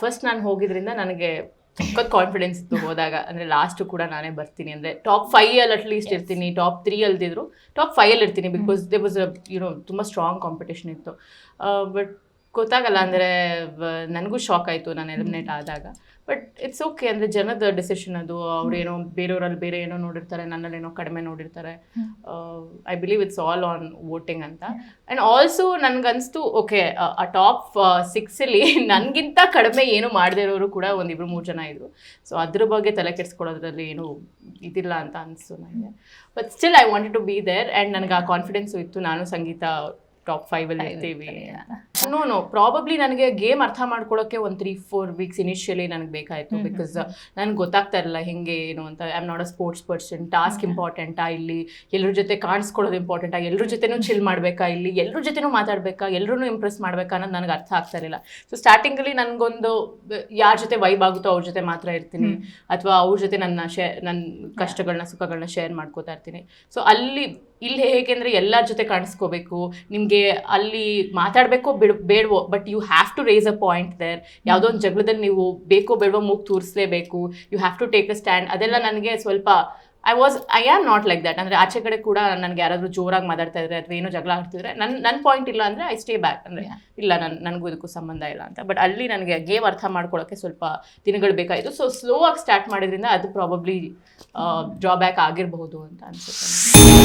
First ನಾನು ಹೋಗಿದ್ರಿಂದ ನನಗೆ ಸಖತ್ ಕಾನ್ಫಿಡೆನ್ಸ್ ಇತ್ತು ಹೋದಾಗ. ಅಂದರೆ ಲಾಸ್ಟ್ ಕೂಡ ನಾನೇ ಬರ್ತೀನಿ. ಅಂದರೆ ಟಾಪ್ ಫೈವ್ ಅಲ್ಲಿ ಅಟ್ಲೀಸ್ಟ್ ಇರ್ತೀನಿ. ಟಾಪ್ ತ್ರೀ ಅಲ್ದಿದ್ರು ಟಾಪ್ ಫೈವ್ ಅಲ್ಲಿ ಇರ್ತೀನಿ because they was you know ತುಂಬ ಸ್ಟ್ರಾಂಗ್ ಕಾಂಪಿಟೇಷನ್ ಇತ್ತು. ಬಟ್ ಗೊತ್ತಾಗಲ್ಲ ಅಂದರೆ ನನಗೂ ಶಾಕ್ ಆಯಿತು ನಾನು ಎಲಿಮಿನೇಟ್ ಆದಾಗ. ಬಟ್ ಇಟ್ಸ್ ಓಕೆ ಅಂದರೆ ಜನದ ಡಿಸಿಷನ್ ಅದು. ಅವ್ರೇನೋ ಬೇರೆಯವರಲ್ಲಿ ಬೇರೆ ಏನೋ ನೋಡಿರ್ತಾರೆ ನನ್ನಲ್ಲಿ ಏನೋ ಕಡಿಮೆ ನೋಡಿರ್ತಾರೆ. I believe it's all on voting ಅಂತ. ಆ್ಯಂಡ್ ಆಲ್ಸೋ ನನಗನ್ಸ್ತು ಓಕೆ ಆ ಟಾಪ್ ಸಿಕ್ಸಲ್ಲಿ ನನಗಿಂತ ಕಡಿಮೆ ಏನು ಮಾಡದೇ ಇರೋರು ಕೂಡ ಒಂದಿಬ್ರು ಮೂರು ಜನ ಇದ್ದರು ಸೊ ಅದ್ರ ಬಗ್ಗೆ ತಲೆ ಕೆಡಿಸ್ಕೊಳ್ಳೋದ್ರಲ್ಲಿ ಏನು ಇದಿಲ್ಲ ಅಂತ ಅನಿಸ್ತು ನನಗೆ but still I wanted to be there and ನನಗೆ ಆ ಕಾನ್ಫಿಡೆನ್ಸು ಇತ್ತು. ನಾನು ಸಂಗೀತ ಟಾಪ್ ಫೈವಲ್ಲಿ ಇರ್ತೀವಿ ನೋ ನೋ ಪ್ರಾಬಬ್ಲಿ ನನಗೆ ಗೇಮ್ ಅರ್ಥ ಮಾಡ್ಕೊಳ್ಳೋಕೆ ಒಂದು ತ್ರೀ ಫೋರ್ ವೀಕ್ಸ್ ಇನಿಷಿಯಲಿ ನನಗೆ ಬೇಕಾಯಿತು ಬಿಕಾಸ್ ನನಗೆ ಗೊತ್ತಾಗ್ತಾ ಇರಲಿಲ್ಲ ಹೆಂಗೆ ಏನು ಅಂತ. I am not a sports person task ಇಂಪಾರ್ಟೆಂಟಾ ಇಲ್ಲಿ? ಎಲ್ಲರ ಜೊತೆ ಕಾಣಿಸ್ಕೊಳ್ಳೋದು ಇಂಪಾರ್ಟೆಂಟಾ ಎಲ್ಲರ ಜೊತೆನೂ ಚಿಲ್ ಮಾಡಬೇಕಾ ಇಲ್ಲಿ? ಎಲ್ಲರ ಜೊತೆನೂ ಮಾತಾಡಬೇಕಾ? ಎಲ್ಲರೂ ಇಂಪ್ರೆಸ್ ಮಾಡಬೇಕಾ ಅನ್ನೋದು ನನಗೆ ಅರ್ಥ ಆಗ್ತಾ ಇರಲಿಲ್ಲ. ಸೊ ಸ್ಟಾರ್ಟಿಂಗಲ್ಲಿ ನನಗೊಂದು ಯಾರ ಜೊತೆ ವೈಬ್ ಆಗುತ್ತೋ ಅವ್ರ ಜೊತೆ ಮಾತ್ರ ಇರ್ತೀನಿ. ಅಥವಾ ಅವ್ರ ಜೊತೆ ನನ್ನ ಶೇ ನನ್ನ ಕಷ್ಟಗಳನ್ನ ಸುಖಗಳನ್ನ ಶೇರ್ ಮಾಡ್ಕೋತಾ ಇರ್ತೀನಿ. ಸೊ ಅಲ್ಲಿ ಇಲ್ಲಿ ಹೇಗೆಂದ್ರೆ ಎಲ್ಲರ ಜೊತೆ ಕಾಣಿಸ್ಕೋಬೇಕು. ನಿಮಗೆ ಅಲ್ಲಿ ಮಾತಾಡಬೇಕೋ ಬಿಡ್ ಬೇಡವೋ but you have to raise a point there ಯಾವುದೋ ಒಂದು ಜಗಳದಲ್ಲಿ ನೀವು ಬೇಕೋ ಬೇಡವೋ ಮೂಗ್ ತೋರಿಸಲೇಬೇಕು you have to take a stand ಅದೆಲ್ಲ ನನಗೆ ಸ್ವಲ್ಪ I was I am not like that ಅಂದರೆ ಆಚೆ ಕಡೆ ಕೂಡ ನನಗೆ ಯಾರಾದರೂ ಜೋರಾಗಿ ಮಾತಾಡ್ತಾ ಇದ್ರೆ ಅಥವಾ ಏನೋ ಜಗಳ ಆಡ್ತಿದ್ರೆ ನನ್ನ ನನ್ನ ಪಾಯಿಂಟ್ ಇಲ್ಲ ಅಂದರೆ ಐ ಸ್ಟೇ ಬ್ಯಾಕ್ ಅಂದರೆ ಇಲ್ಲ ನನ್ನ ನನಗೂ ಇದಕ್ಕೂ ಸಂಬಂಧ ಇಲ್ಲ ಅಂತ. ಬಟ್ ಅಲ್ಲಿ ನನಗೆ ಗೇಮ್ ಅರ್ಥ ಮಾಡ್ಕೊಳ್ಳೋಕ್ಕೆ ಸ್ವಲ್ಪ ದಿನಗಳು ಬೇಕಾಯಿತು. ಸೊ ಸ್ಲೋ ಆಗಿ ಸ್ಟಾರ್ಟ್ ಮಾಡಿದ್ರಿಂದ ಅದು ಪ್ರಾಬಬ್ಲಿ ಡ್ರಾಬ್ಯಾಕ್ ಆಗಿರಬಹುದು ಅಂತ ಅನ್ಸುತ್ತೆ.